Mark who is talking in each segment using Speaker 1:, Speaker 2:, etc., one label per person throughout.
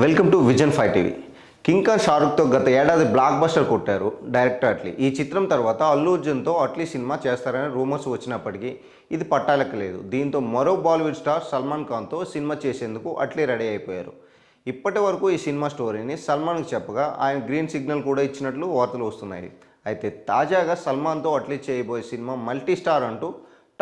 Speaker 1: Welcome to vision five TV. King Khan షారుఖ్తో గత ఏడాది blockbuster కొట్టారు డైరెక్టర్ అట్లీ. ఈ చిత్రం తర్వాత అల్లు అర్జున్తో అట్లీ సినిమా చేస్తారని రూమర్స్ వచ్చినప్పటికీ ఇది పట్టాలెక్కలేదు. దీంతో మరో బాలీవుడ్ స్టార్ సల్మాన్ ఖాన్తో సినిమా చేసేందుకు అట్లీ రెడీ అయిపోయారు. ఇప్పటి వరకు ఈ సినిమా స్టోరీని సల్మాన్కి చెప్పగా ఆయన గ్రీన్ సిగ్నల్ కూడా ఇచ్చినట్లు వార్తలు వస్తున్నాయి. అయితే తాజాగా సల్మాన్తో అట్లీ చేయబోయే సినిమా మల్టీ స్టార్ అంటూ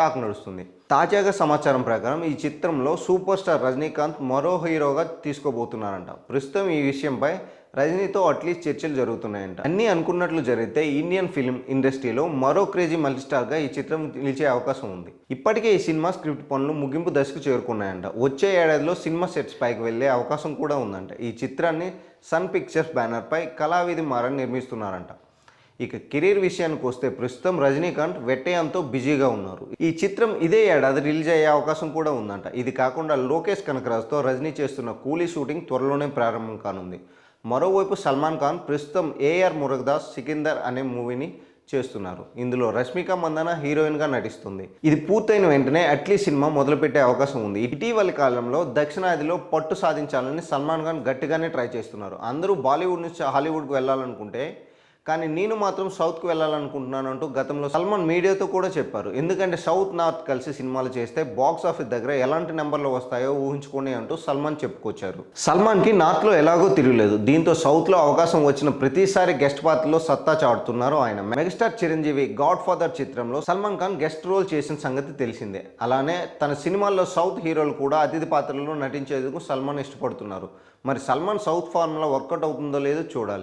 Speaker 1: టాక్ నడుస్తుంది. తాజాగా సమాచారం ప్రకారం ఈ చిత్రంలో సూపర్ స్టార్ రజనీకాంత్ మరో హీరోగా తీసుకోబోతున్నారంట. ప్రస్తుతం ఈ విషయంపై రజనీతో అట్లీస్ట్ చర్చలు జరుగుతున్నాయంట. అన్నీ అనుకున్నట్లు జరిగితే ఇండియన్ ఫిల్మ్ ఇండస్ట్రీలో మరో క్రేజీ మల్టీస్టార్గా ఈ చిత్రం నిలిచే అవకాశం ఉంది. ఇప్పటికే ఈ సినిమా స్క్రిప్ట్ పనులు ముగింపు దశకు చేరుకున్నాయంట. వచ్చే ఏడాదిలో సినిమా సెట్స్ పైకి వెళ్ళే అవకాశం కూడా ఉందంట. ఈ చిత్రాన్ని సన్ పిక్చర్స్ బ్యానర్పై కళావిధి మారని నిర్మిస్తున్నారంట. ఇక కెరీర్ విషయానికి వస్తే ప్రస్తుతం రజనీకాంత్ వెట్టయంతో బిజీగా ఉన్నారు. ఈ చిత్రం ఇదే ఏడాది రిలీజ్ అయ్యే అవకాశం కూడా ఉందంట. ఇది కాకుండా లోకేష్ కనకరాజ్తో రజనీ చేస్తున్న కూలీ షూటింగ్ త్వరలోనే ప్రారంభం కానుంది. మరోవైపు సల్మాన్ ఖాన్ ప్రస్తుతం ఏఆర్ మురగదాస్ సికిందర్ అనే మూవీని చేస్తున్నారు. ఇందులో రష్మిక మందన హీరోయిన్గా నటిస్తుంది. ఇది పూర్తయిన వెంటనే అట్లీ సినిమా మొదలుపెట్టే అవకాశం ఉంది. ఇటీవలి కాలంలో దక్షిణాదిలో పట్టు సాధించాలని సల్మాన్ ఖాన్ గట్టిగానే ట్రై చేస్తున్నారు. అందరూ బాలీవుడ్ నుంచి హాలీవుడ్కి వెళ్ళాలనుకుంటే కానీ నేను మాత్రం సౌత్కి వెళ్ళాలనుకుంటున్నాను అంటూ గతంలో సల్మాన్ మీడియాతో కూడా చెప్పారు. ఎందుకంటే సౌత్ నార్త్ కలిసి సినిమాలు చేస్తే బాక్స్ ఆఫీస్ దగ్గర ఎలాంటి నెంబర్లు వస్తాయో ఊహించుకునే అంటూ సల్మాన్ చెప్పుకొచ్చారు. సల్మాన్కి నార్త్లో ఎలాగో తిరగలేదు. దీంతో సౌత్లో అవకాశం వచ్చిన ప్రతిసారి గెస్ట్ పాత్రలో సత్తా చాటుతున్నారు ఆయన. మెగాస్టార్ చిరంజీవి గాడ్ ఫాదర్ చిత్రంలో సల్మాన్ ఖాన్ గెస్ట్ రోల్ చేసిన సంగతి తెలిసిందే. అలానే తన సినిమాల్లో సౌత్ హీరోలు కూడా అతిథి పాత్రలో నటించేందుకు సల్మాన్ ఇష్టపడుతున్నారు. మరి సల్మాన్ సౌత్ ఫార్ములా వర్కౌట్ అవుతుందో లేదో చూడాలి.